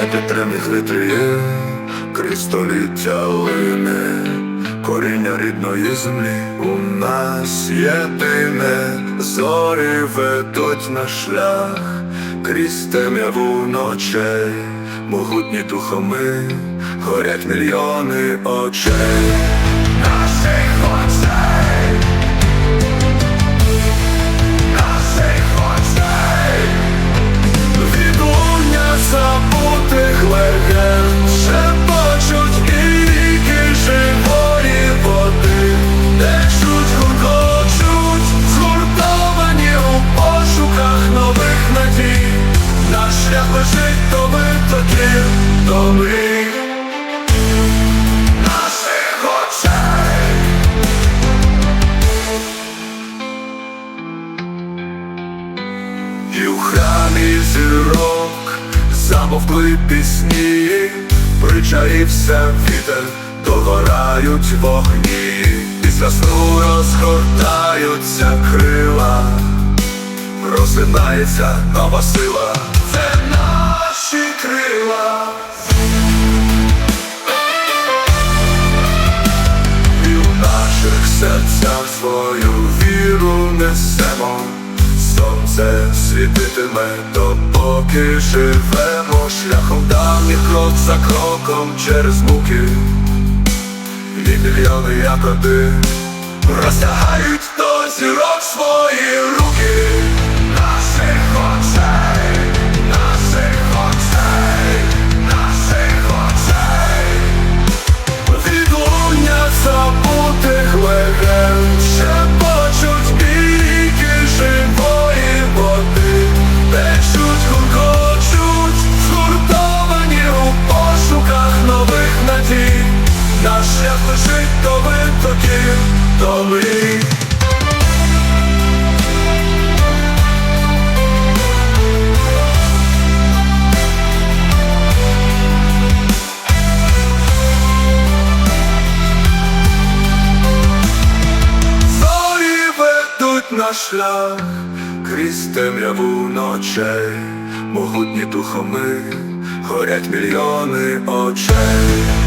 підтримних вітріє, крізь століття лине, коріння рідної землі. У нас єдине, зорі ведуть на шлях, крізь темряву ночей, могутні духами, горять мільйони очей. Наших очей, шлях лежить до витоків, до мрій Наших очей. І у храмі зірок замовкли пісні, причаївся вітер, догорають вогні, після сну розгортаються крила, просинається нова сила, це крила. І у наших серцях свою віру несемо, сонце світитиме, допоки живемо шляхом давніх крок за кроком через муки. І мільйони як розтягають до зірок свої руки. Наш шлях лежить до витоків, до мрій Зорі ведуть на шлях крізь темряву ночей, могутні духами горять мільйони очей.